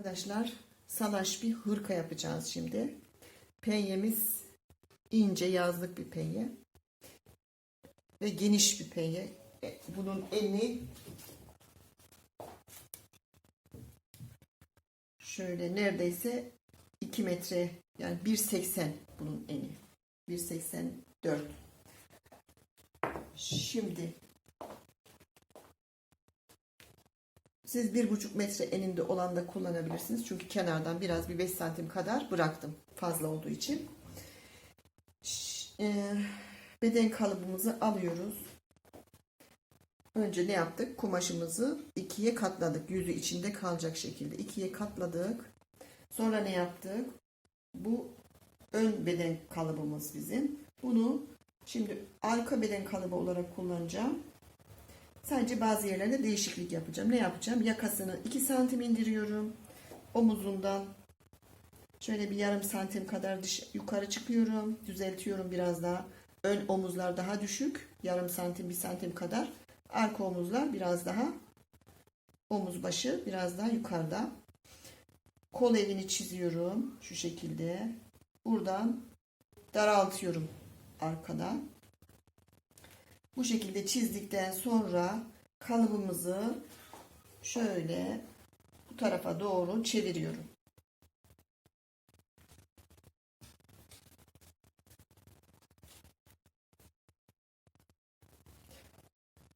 Arkadaşlar salaş bir hırka yapacağız şimdi. Penyemiz ince yazlık bir penye. Ve geniş bir penye. E, Bunun eni şöyle neredeyse 2 metre yani 1.80 bunun eni. 1.84 Şimdi Siz bir buçuk metre eninde olan da kullanabilirsiniz. Çünkü kenardan biraz bir 5 santim kadar bıraktım. Fazla olduğu için. E, beden kalıbımızı alıyoruz. Önce ne yaptık? Kumaşımızı ikiye katladık. Yüzü içinde kalacak şekilde ikiye katladık. Sonra ne yaptık? Bu ön beden kalıbımız bizim. Bunu şimdi arka beden kalıbı olarak kullanacağım. Sadece bazı yerlerde değişiklik yapacağım. Ne yapacağım? Yakasını 2 santim indiriyorum. Omuzundan şöyle bir yarım santim kadar dış, yukarı çıkıyorum. Düzeltiyorum biraz daha. Ön omuzlar daha düşük. Yarım santim, bir santim kadar. Arka omuzlar biraz daha omuz başı biraz daha yukarıda. Kol evini çiziyorum. Şu şekilde. Buradan daraltıyorum arkadan. Bu şekilde çizdikten sonra kalıbımızı şöyle bu tarafa doğru çeviriyorum.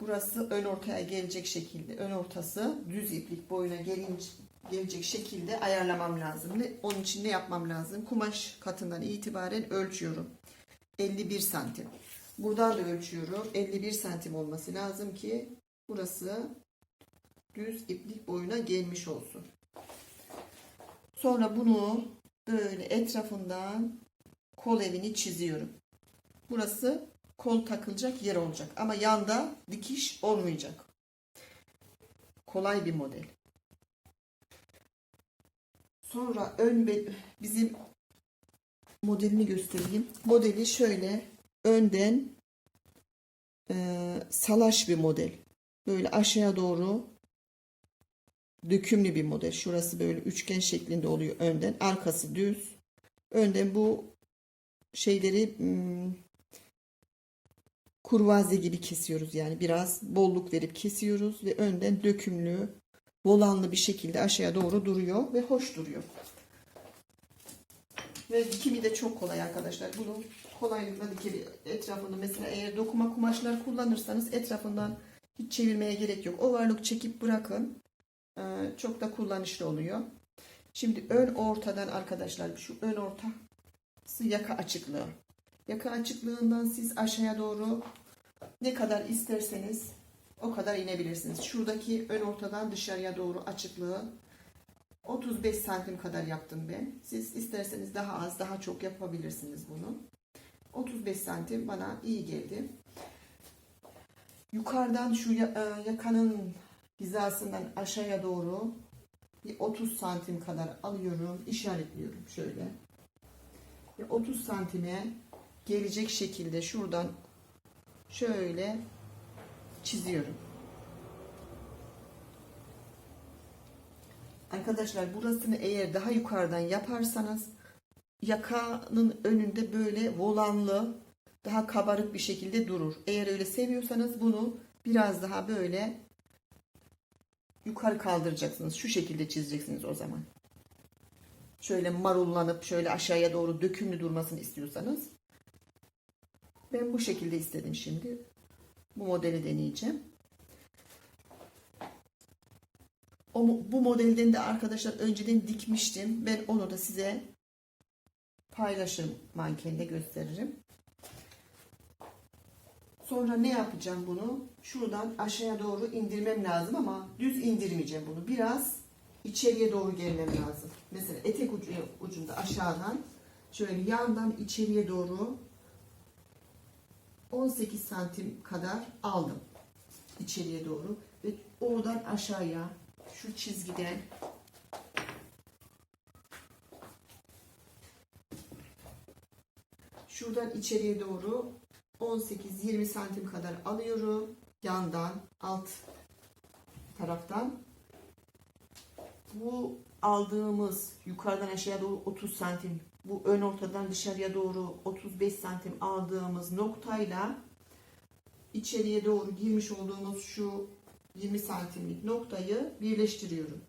Burası ön ortaya gelecek şekilde, ön ortası düz iplik boyuna gelince, gelecek şekilde ayarlamam lazım. Onun için ne yapmam lazım? Kumaş katından itibaren ölçüyorum. 51 santim. Buradan da ölçüyorum. 51 santim olması lazım ki burası düz iplik boyuna gelmiş olsun. Sonra bunu böyle etrafından kol evini çiziyorum. Burası kol takılacak yer olacak ama yanda dikiş olmayacak. Kolay bir model. Sonra ön bizim modelini göstereyim. Modeli şöyle önden e, salaş bir model. Böyle aşağıya doğru dökümlü bir model. Şurası böyle üçgen şeklinde oluyor önden. Arkası düz. Önden bu şeyleri hmm, kurvaze gibi kesiyoruz. Yani biraz bolluk verip kesiyoruz ve önden dökümlü, volanlı bir şekilde aşağıya doğru duruyor ve hoş duruyor. Ve dikimi de çok kolay arkadaşlar. Bunu kolaylıkla dikebilir. Etrafını mesela eğer dokuma kumaşlar kullanırsanız etrafından hiç çevirmeye gerek yok. Overlock çekip bırakın. Ee, çok da kullanışlı oluyor. Şimdi ön ortadan arkadaşlar şu ön ortası yaka açıklığı. Yaka açıklığından siz aşağıya doğru ne kadar isterseniz o kadar inebilirsiniz. Şuradaki ön ortadan dışarıya doğru açıklığı 35 santim kadar yaptım ben. Siz isterseniz daha az, daha çok yapabilirsiniz bunu. 35 santim bana iyi geldi. Yukarıdan şu e, yakanın hizasından aşağıya doğru bir 30 santim kadar alıyorum, işaretliyorum şöyle. Ve 30 santime gelecek şekilde şuradan şöyle çiziyorum. Arkadaşlar burasını eğer daha yukarıdan yaparsanız yakanın önünde böyle volanlı daha kabarık bir şekilde durur. Eğer öyle seviyorsanız bunu biraz daha böyle yukarı kaldıracaksınız. Şu şekilde çizeceksiniz o zaman. Şöyle marullanıp şöyle aşağıya doğru dökümlü durmasını istiyorsanız. Ben bu şekilde istedim şimdi. Bu modeli deneyeceğim. O, bu modelden de arkadaşlar önceden dikmiştim. Ben onu da size paylaşırım mankende gösteririm. Sonra ne yapacağım bunu? Şuradan aşağıya doğru indirmem lazım ama düz indirmeyeceğim bunu. Biraz içeriye doğru gelmem lazım. Mesela etek ucu, ucunda aşağıdan şöyle yandan içeriye doğru 18 santim kadar aldım. içeriye doğru ve oradan aşağıya şu çizgiden şuradan içeriye doğru 18-20 santim kadar alıyorum. Yandan alt taraftan. Bu aldığımız yukarıdan aşağıya doğru 30 santim bu ön ortadan dışarıya doğru 35 santim aldığımız noktayla içeriye doğru girmiş olduğumuz şu 20 santimlik noktayı birleştiriyorum.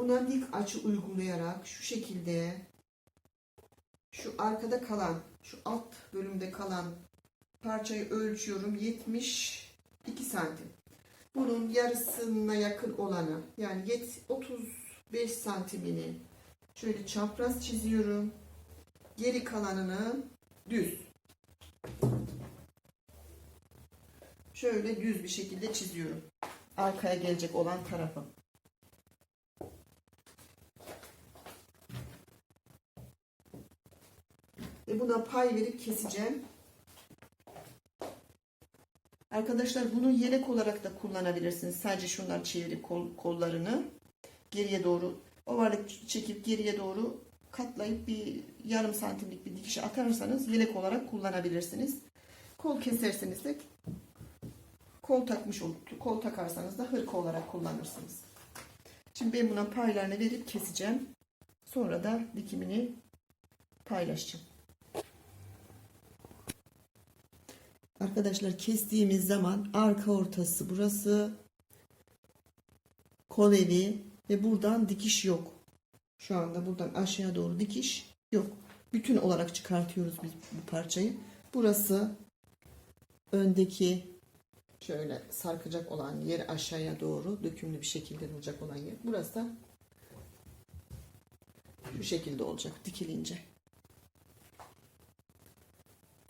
Buna dik açı uygulayarak şu şekilde şu arkada kalan şu alt bölümde kalan parçayı ölçüyorum 72 santim. Bunun yarısına yakın olanı yani yet- 35 santimini şöyle çapraz çiziyorum. Geri kalanını düz. Şöyle düz bir şekilde çiziyorum. Arkaya gelecek olan tarafı. Ve buna pay verip keseceğim. Arkadaşlar bunu yelek olarak da kullanabilirsiniz. Sadece şundan çevirip kol, kollarını geriye doğru ovalık çekip geriye doğru katlayıp bir yarım santimlik bir dikiş atarsanız yelek olarak kullanabilirsiniz. Kol keserseniz de kol takmış olur. Kol takarsanız da hırka olarak kullanırsınız. Şimdi ben buna paylarını verip keseceğim. Sonra da dikimini paylaşacağım. Arkadaşlar kestiğimiz zaman arka ortası burası kol evi ve buradan dikiş yok. Şu anda buradan aşağıya doğru dikiş yok. Bütün olarak çıkartıyoruz biz bu parçayı. Burası öndeki şöyle sarkacak olan yer aşağıya doğru dökümlü bir şekilde duracak olan yer. Burası da şu şekilde olacak dikilince.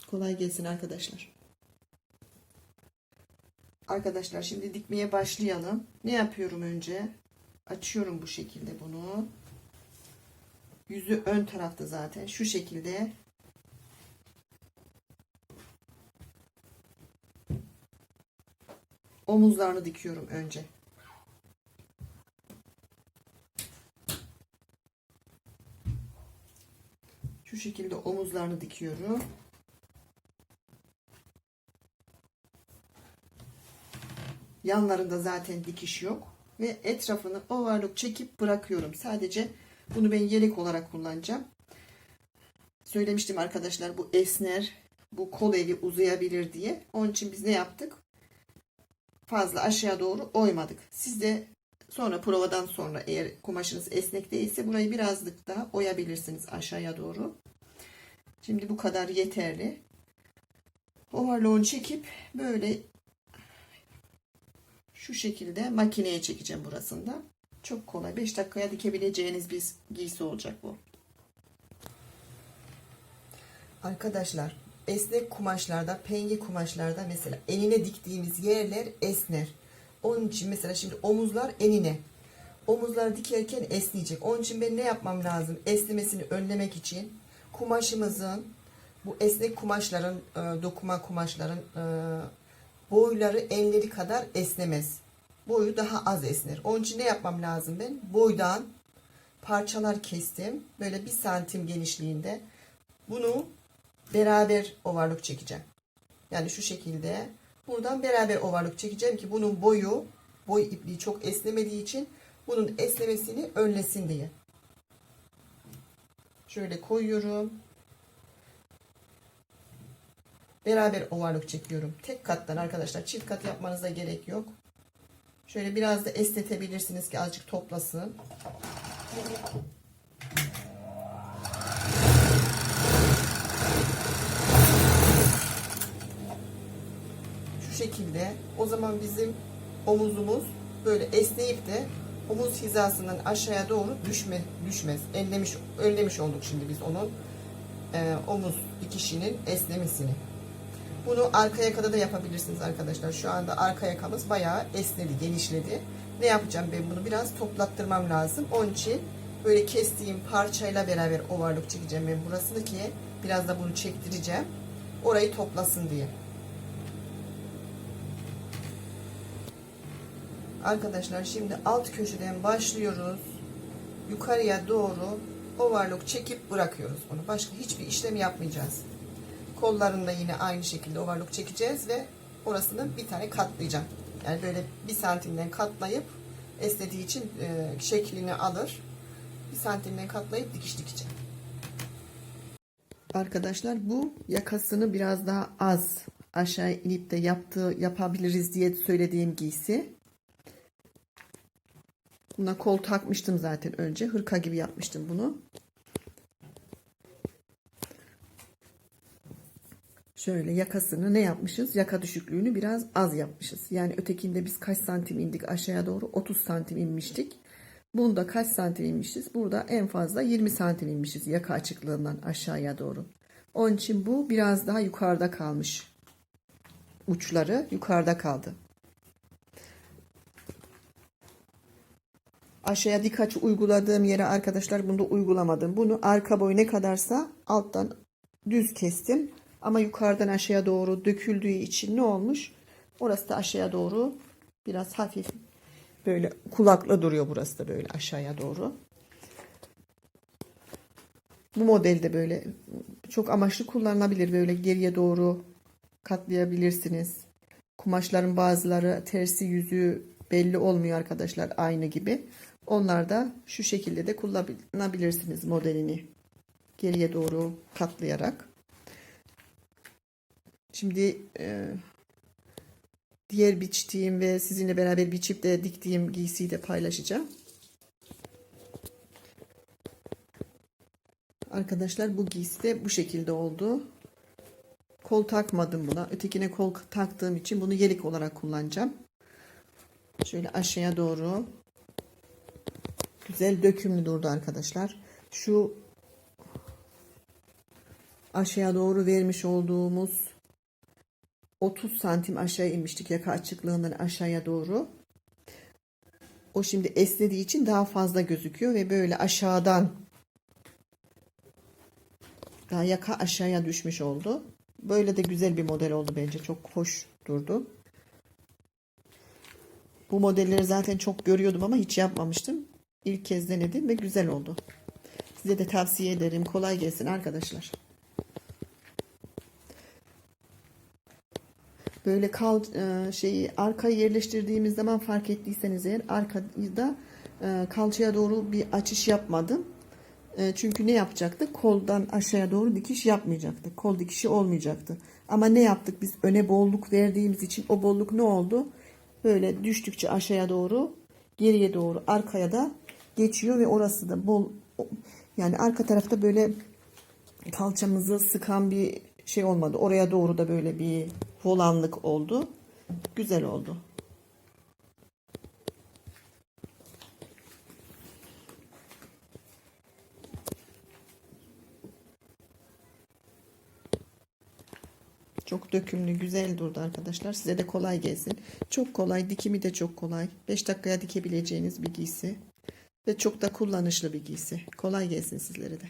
Kolay gelsin arkadaşlar. Arkadaşlar şimdi dikmeye başlayalım. Ne yapıyorum önce? Açıyorum bu şekilde bunu. Yüzü ön tarafta zaten. Şu şekilde. Omuzlarını dikiyorum önce. Şu şekilde omuzlarını dikiyorum. Yanlarında zaten dikiş yok. Ve etrafını overlock çekip bırakıyorum. Sadece bunu ben yelek olarak kullanacağım. Söylemiştim arkadaşlar bu esner, bu kol evi uzayabilir diye. Onun için biz ne yaptık? Fazla aşağı doğru oymadık. Siz de sonra provadan sonra eğer kumaşınız esnek değilse burayı birazcık daha oyabilirsiniz aşağıya doğru. Şimdi bu kadar yeterli. Overlock'unu çekip böyle şu şekilde makineye çekeceğim burasında. Çok kolay. 5 dakikaya dikebileceğiniz bir giysi olacak bu. Arkadaşlar esnek kumaşlarda, penye kumaşlarda mesela enine diktiğimiz yerler esner. Onun için mesela şimdi omuzlar enine. Omuzlar dikerken esneyecek. Onun için ben ne yapmam lazım? Esnemesini önlemek için kumaşımızın bu esnek kumaşların, e, dokuma kumaşların e, boyları enleri kadar esnemez. Boyu daha az esner. Onun için ne yapmam lazım ben? Boydan parçalar kestim. Böyle bir santim genişliğinde. Bunu beraber ovarlık çekeceğim. Yani şu şekilde buradan beraber ovarlık çekeceğim ki bunun boyu boy ipliği çok esnemediği için bunun esnemesini önlesin diye. Şöyle koyuyorum. Beraber ovarlık çekiyorum. Tek kattan arkadaşlar. Çift kat yapmanıza gerek yok. Şöyle biraz da esnetebilirsiniz ki azıcık toplasın. Şu şekilde. O zaman bizim omuzumuz böyle esneyip de omuz hizasından aşağıya doğru düşme düşmez. Önlemiş önlemiş olduk şimdi biz onun e, omuz dikişinin esnemesini. Bunu arka yakada da yapabilirsiniz arkadaşlar. Şu anda arka yakamız bayağı esnedi, genişledi. Ne yapacağım ben bunu biraz toplattırmam lazım. Onun için böyle kestiğim parçayla beraber ovarlık çekeceğim ben burasını ki biraz da bunu çektireceğim. Orayı toplasın diye. Arkadaşlar şimdi alt köşeden başlıyoruz. Yukarıya doğru ovarlık çekip bırakıyoruz bunu. Başka hiçbir işlem yapmayacağız. Kollarında yine aynı şekilde overlock çekeceğiz ve orasını bir tane katlayacağım. Yani böyle bir santimden katlayıp esnediği için e, şeklini alır. Bir santimden katlayıp dikiş dikeceğim. Arkadaşlar bu yakasını biraz daha az aşağı inip de yaptığı yapabiliriz diye söylediğim giysi. Buna kol takmıştım zaten önce. Hırka gibi yapmıştım bunu. Şöyle yakasını ne yapmışız? Yaka düşüklüğünü biraz az yapmışız. Yani ötekinde biz kaç santim indik aşağıya doğru? 30 santim inmiştik. Bunda kaç santim inmişiz? Burada en fazla 20 santim inmişiz yaka açıklığından aşağıya doğru. Onun için bu biraz daha yukarıda kalmış. Uçları yukarıda kaldı. Aşağıya dik açı uyguladığım yere arkadaşlar bunu da uygulamadım. Bunu arka boy ne kadarsa alttan düz kestim. Ama yukarıdan aşağıya doğru döküldüğü için ne olmuş? Orası da aşağıya doğru biraz hafif böyle kulakla duruyor burası da böyle aşağıya doğru. Bu modelde böyle çok amaçlı kullanılabilir. Böyle geriye doğru katlayabilirsiniz. Kumaşların bazıları tersi yüzü belli olmuyor arkadaşlar aynı gibi. Onlar da şu şekilde de kullanabilirsiniz modelini. Geriye doğru katlayarak. Şimdi e, diğer biçtiğim ve sizinle beraber biçip de diktiğim giysiyi de paylaşacağım. Arkadaşlar bu giysi de bu şekilde oldu. Kol takmadım buna. Ötekine kol taktığım için bunu yelek olarak kullanacağım. Şöyle aşağıya doğru güzel dökümlü durdu arkadaşlar. Şu aşağıya doğru vermiş olduğumuz 30 santim aşağı inmiştik yaka açıklığından aşağıya doğru. O şimdi esnediği için daha fazla gözüküyor ve böyle aşağıdan daha yaka aşağıya düşmüş oldu. Böyle de güzel bir model oldu bence. Çok hoş durdu. Bu modelleri zaten çok görüyordum ama hiç yapmamıştım. İlk kez denedim ve güzel oldu. Size de tavsiye ederim. Kolay gelsin arkadaşlar. Böyle kal e, şeyi arkaya yerleştirdiğimiz zaman fark ettiyseniz eğer arkada e, kalçaya doğru bir açış yapmadım. E, çünkü ne yapacaktık? Koldan aşağıya doğru dikiş yapmayacaktık. Kol dikişi olmayacaktı. Ama ne yaptık? Biz öne bolluk verdiğimiz için o bolluk ne oldu? Böyle düştükçe aşağıya doğru, geriye doğru, arkaya da geçiyor ve orası da bol yani arka tarafta böyle kalçamızı sıkan bir şey olmadı. Oraya doğru da böyle bir volanlık oldu. Güzel oldu. Çok dökümlü, güzel durdu arkadaşlar. Size de kolay gelsin. Çok kolay, dikimi de çok kolay. 5 dakikaya dikebileceğiniz bir giysi. Ve çok da kullanışlı bir giysi. Kolay gelsin sizlere de.